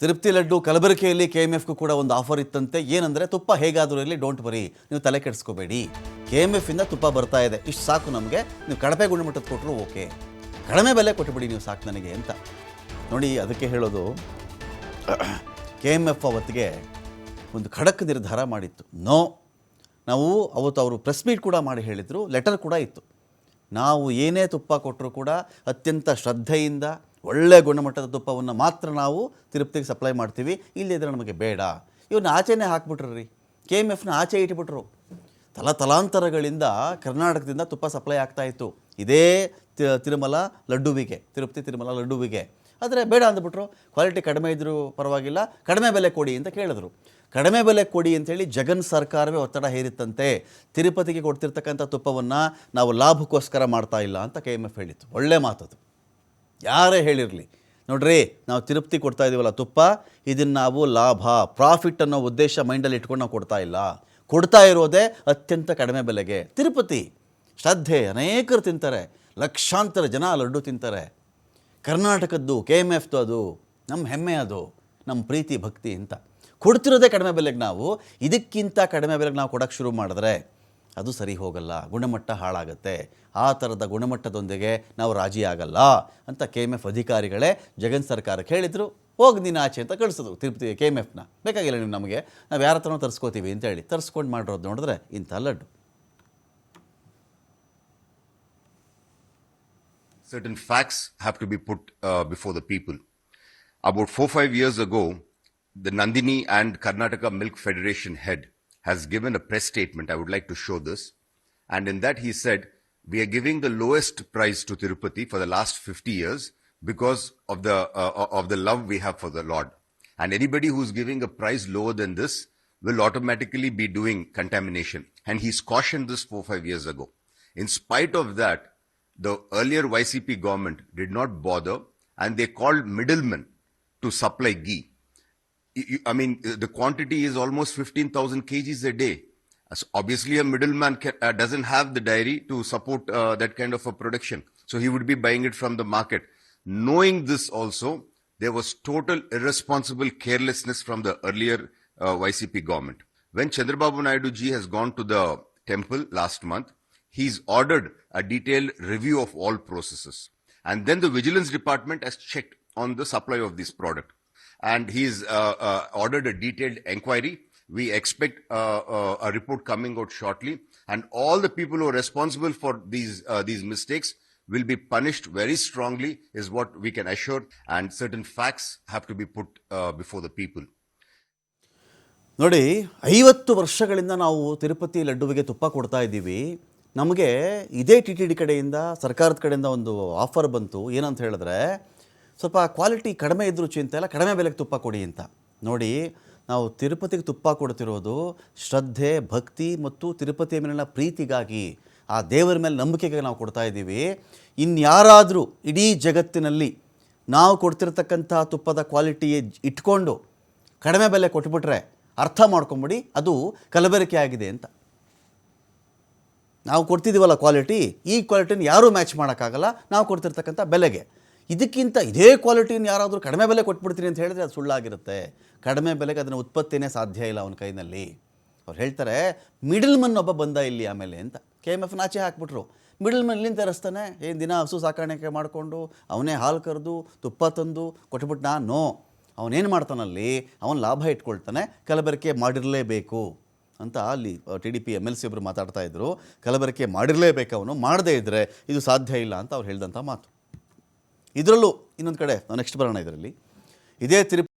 ತಿರುಪ್ತಿ ಲಡ್ಡು ಕಲಬೆರಕೆಯಲ್ಲಿ K M ಎಫ್ಗೂ ಕೂಡ ಒಂದು ಆಫರ್ ಇತ್ತಂತೆ. ಏನಂದರೆ ತುಪ್ಪ ಹೇಗಾದರೂ ಇರಲಿ ಡೋಂಟ್ ವರಿ ನೀವು ತಲೆ ಕೆಡಿಸ್ಕೋಬೇಡಿ. ಕೆ ಎಂ ಇಂದ ತುಪ್ಪ ಬರ್ತಾ ಇದೆ. ಇಷ್ಟು ಸಾಕು ನಮಗೆ. ನೀವು ಕಳಪೆ ಗುಣಮಟ್ಟದ ಕೊಟ್ಟರು ಓಕೆ. ಕಡಿಮೆ ಬೆಲೆ ಕೊಟ್ಟುಬಿಡಿ ನೀವು ಸಾಕು ನನಗೆ ಅಂತ. ನೋಡಿ, ಅದಕ್ಕೆ ಹೇಳೋದು ಕೆ ಎಂ ಎಫ್ ಅವತ್ತಿಗೆ ಒಂದು ಖಡಕ್ ನಿರ್ಧಾರ ಮಾಡಿತ್ತು. ನೋ ನಾವು ಅವತ್ತು ಅವರು ಪ್ರೆಸ್ ಮೀಟ್ ಕೂಡ ಮಾಡಿ ಹೇಳಿದರು. ಲೆಟರ್ ಕೂಡ ಇತ್ತು. ನಾವು ಏನೇ ತುಪ್ಪ ಕೊಟ್ಟರೂ ಕೂಡ ಅತ್ಯಂತ ಶ್ರದ್ಧೆಯಿಂದ ಒಳ್ಳೆಯ ಗುಣಮಟ್ಟದ ತುಪ್ಪವನ್ನು ಮಾತ್ರ ನಾವು ತಿರುಪತಿಗೆ ಸಪ್ಲೈ ಮಾಡ್ತೀವಿ. ಇಲ್ಲಿದ್ರೆ ನಮಗೆ ಬೇಡ. ಇವನ್ನ ಆಚೆನೇ ಹಾಕ್ಬಿಟ್ರು ರೀ ಕೆ ಎಂ ಎಫ್ನ ಆಚೆ ಇಟ್ಬಿಟ್ರು. ತಲ ತಲಾಂತರಗಳಿಂದ ಕರ್ನಾಟಕದಿಂದ ತುಪ್ಪ ಸಪ್ಲೈ ಆಗ್ತಾ ಇತ್ತು. ಇದೇ ತಿರುಮಲ ಲಡ್ಡುವಿಗೆ ತಿರುಪತಿ ತಿರುಮಲ ಲಡ್ಡುವಿಗೆ. ಆದರೆ ಬೇಡ ಅಂದ್ಬಿಟ್ರು. ಕ್ವಾಲಿಟಿ ಕಡಿಮೆ ಇದ್ದರೂ ಪರವಾಗಿಲ್ಲ. ಕಡಿಮೆ ಬೆಲೆ ಕೊಡಿ ಅಂತ ಕೇಳಿದ್ರು. ಕಡಿಮೆ ಬೆಲೆ ಕೊಡಿ ಅಂಥೇಳಿ ಜಗನ್ ಸರ್ಕಾರವೇ ಒತ್ತಡ ಹೇರಿತ್ತಂತೆ. ತಿರುಪತಿಗೆ ಕೊಡ್ತಿರ್ತಕ್ಕಂಥ ತುಪ್ಪವನ್ನು ನಾವು ಲಾಭಕ್ಕೋಸ್ಕರ ಮಾಡ್ತಾ ಇಲ್ಲ ಅಂತ ಕೆ ಎಂ ಎಫ್ ಹೇಳಿತ್ತು. ಒಳ್ಳೆ ಮಾತದು. ಯಾರೇ ಹೇಳಿರಲಿ. ನೋಡ್ರಿ, ನಾವು ತಿರುಪತಿ ಕೊಡ್ತಾ ಇದ್ದೀವಲ್ಲ ತುಪ್ಪ, ಇದನ್ನು ನಾವು ಲಾಭ ಪ್ರಾಫಿಟ್ ಅನ್ನೋ ಉದ್ದೇಶ ಮೈಂಡಲ್ಲಿ ಇಟ್ಕೊಂಡು ನಾವು ಕೊಡ್ತಾ ಇಲ್ಲ. ಕೊಡ್ತಾ ಇರೋದೇ ಅತ್ಯಂತ ಕಡಿಮೆ ಬೆಲೆಗೆ. ತಿರುಪತಿ, ಶ್ರದ್ಧೆ ಅನೇಕರು ತಿಂತಾರೆ. ಲಕ್ಷಾಂತರ ಜನ ಲಡ್ಡು ತಿಂತಾರೆ. ಕರ್ನಾಟಕದ್ದು ಕೆ ಎಂ ಎಫ್ದು ಅದು ನಮ್ಮ ಹೆಮ್ಮೆ ಅದು ನಮ್ಮ ಪ್ರೀತಿ, ಭಕ್ತಿ ಅಂತ. ಕೊಡ್ತಿರೋದೇ ಕಡಿಮೆ ಬೆಲೆಗೆ ನಾವು, ಇದಕ್ಕಿಂತ ಕಡಿಮೆ ಬೆಲೆಗೆ ನಾವು ಕೊಡೋಕ್ಕೆ ಶುರು ಮಾಡಿದ್ರೆ ಅದು ಸರಿ ಹೋಗಲ್ಲ, ಗುಣಮಟ್ಟ ಹಾಳಾಗುತ್ತೆ, ಆ ಥರದ ಗುಣಮಟ್ಟದೊಂದಿಗೆ ನಾವು ರಾಜಿ ಆಗಲ್ಲ ಅಂತ ಕೆ ಎಂ ಎಫ್ ಅಧಿಕಾರಿಗಳೇ ಜಗನ್ ಸರ್ಕಾರಕ್ಕೆ ಹೇಳಿದರು. ಹೋಗಿ ನೀನು ಆಚೆ ಅಂತ ಕಳಿಸೋದು ತಿರುಪತಿ ಕೆ ಎಂ ಎಫ್ನ. ಬೇಕಾಗಿಲ್ಲ ನೀವು ನಮಗೆ. ನಾವು ಯಾರ ಹತ್ರನೂ ತರಿಸ್ಕೋತೀವಿ ಅಂತೇಳಿ ತರಿಸ್ಕೊಂಡು ಮಾಡಿರೋದು ನೋಡಿದ್ರೆ ಇಂಥ laddu. Certain facts have to be put before the people about four five years ago the Nandini and Karnataka milk federation head has given a press statement. I would like to show this, and in that he said, "We are giving the lowest price to Tirupati for the last 50 years because of the uh, of the love we have for the Lord, and anybody who's giving a price lower than this." will automatically be doing contamination. And he's cautioned this four, five years ago. In spite of that, the earlier YCP government did not bother and they called middlemen to supply ghee. You- I mean, the quantity is almost 15,000 kgs a day. As obviously, a middleman ca- uh, doesn't have the dairy to support uh, that kind of a production. So he would be buying it from the market. Knowing this also, there was total irresponsible carelessness from the earlier uh, YCP government. When Chandrababu Naidu ji has gone to the temple last month, he's ordered a detailed review of all processes. And then the vigilance department has checked on the supply of this product. And he's uh, uh, ordered a detailed inquiry. We expect uh, uh, a report coming out shortly. And all the people who are responsible for these, uh, these mistakes will be punished very strongly is what we can assure. And certain facts have to be put uh, before the people. ನೋಡಿ ಐವತ್ತು ವರ್ಷಗಳಿಂದ ನಾವು ತಿರುಪತಿ ಲಡ್ಡುವಿಗೆ ತುಪ್ಪ ಕೊಡ್ತಾ ಇದ್ದೀವಿ ನಮಗೆ ಇದೇ T T D ಕಡೆಯಿಂದ ಸರ್ಕಾರದ ಕಡೆಯಿಂದ ಒಂದು ಆಫರ್ ಬಂತು ಏನಂತ ಹೇಳಿದ್ರೆ ಸ್ವಲ್ಪ ಕ್ವಾಲಿಟಿ ಕಡಿಮೆ ಇದ್ದರೂ ಚಿಂತೆ ಇಲ್ಲ, ಕಡಿಮೆ ಬೆಲೆಗೆ ತುಪ್ಪ ಕೊಡಿ ಅಂತ. ನೋಡಿ, ನಾವು ತಿರುಪತಿಗೆ ತುಪ್ಪ ಕೊಡ್ತಿರೋದು ಶ್ರದ್ಧೆ, ಭಕ್ತಿ ಮತ್ತು ತಿರುಪತಿಯ ಮೇಲಿನ ಪ್ರೀತಿಗಾಗಿ, ಆ ದೇವರ ಮೇಲೆ ನಂಬಿಕೆಗೆ ನಾವು ಕೊಡ್ತಾ ಇದ್ದೀವಿ. ಇನ್ಯಾರಾದರೂ ಇಡೀ ಜಗತ್ತಿನಲ್ಲಿ ನಾವು ಕೊಡ್ತಿರ್ತಕ್ಕಂಥ ತುಪ್ಪದ ಕ್ವಾಲಿಟಿ ಇಟ್ಕೊಂಡು ಕಡಿಮೆ ಬೆಲೆ ಕೊಟ್ಬಿಟ್ರೆ ಅರ್ಥ ಮಾಡ್ಕೊಂಬಿಡಿ, ಅದು ಕಲಬೆರಕೆ ಆಗಿದೆ ಅಂತ. ನಾವು ಕೊಡ್ತಿದ್ದೀವಲ್ಲ ಕ್ವಾಲಿಟಿ ಈ ಕ್ವಾಲಿಟಿನ ಯಾರೂ ಮ್ಯಾಚ್ ಮಾಡೋಕ್ಕಾಗಲ್ಲ, ನಾವು ಕೊಡ್ತಿರ್ತಕ್ಕಂಥ ಬೆಲೆಗೆ. ಇದಕ್ಕಿಂತ ಇದೇ ಕ್ವಾಲಿಟಿನ ಯಾರಾದರೂ ಕಡಿಮೆ ಬೆಲೆ ಕೊಟ್ಬಿಡ್ತೀನಿ ಅಂತ ಹೇಳಿದ್ರೆ ಅದು ಸುಳ್ಳಾಗಿರುತ್ತೆ. ಕಡಿಮೆ ಬೆಲೆಗೆ ಅದನ್ನು ಉತ್ಪತ್ತಿನೇ ಸಾಧ್ಯ ಇಲ್ಲ ಅವನ ಕೈನಲ್ಲಿ. ಅವ್ರು ಹೇಳ್ತಾರೆ ಮಿಡಲ್ ಮನ್ ಒಬ್ಬ ಬಂದ ಇಲ್ಲಿ ಆಮೇಲೆ ಅಂತ. ಕೆ ಎಂ ಎಫ್ ನಾಚೆ ಹಾಕ್ಬಿಟ್ರು. ಮಿಡಲ್ ಮನ್ ಇಲ್ಲಿಂದ ತರಿಸ್ತಾನೆ, ಏನು ದಿನ ಹಸು ಸಾಕಾಣಿಕೆ ಮಾಡಿಕೊಂಡು, ಅವನೇ ಹಾಲು ಕರೆದು, ತುಪ್ಪ ತಂದು ಕೊಟ್ಬಿಟ್ಟು ನಾನು. ಅವನೇನು ಮಾಡ್ತಾನಲ್ಲಿ ಅವನು ಲಾಭ ಇಟ್ಕೊಳ್ತಾನೆ, ಕಲಬೆರಕೆ ಮಾಡಿರಲೇಬೇಕು ಅಂತ ಅಲ್ಲಿ T D P M L C ಒಬ್ಬರು ಮಾತಾಡ್ತಾ ಇದ್ದರು ಕಲಬೆರಕೆ ಮಾಡಿರಲೇಬೇಕು ಅವನು, ಮಾಡದೇ ಇದ್ದರೆ ಇದು ಸಾಧ್ಯ ಇಲ್ಲ ಅಂತ ಅವ್ರು ಹೇಳಿದಂಥ ಮಾತು. ಇದರಲ್ಲೂ ಇನ್ನೊಂದು ಕಡೆ ನಾವು ನೆಕ್ಸ್ಟ್ ಬರೋಣ ಇದರಲ್ಲಿ. ಇದೇ ತಿರುಪತಿ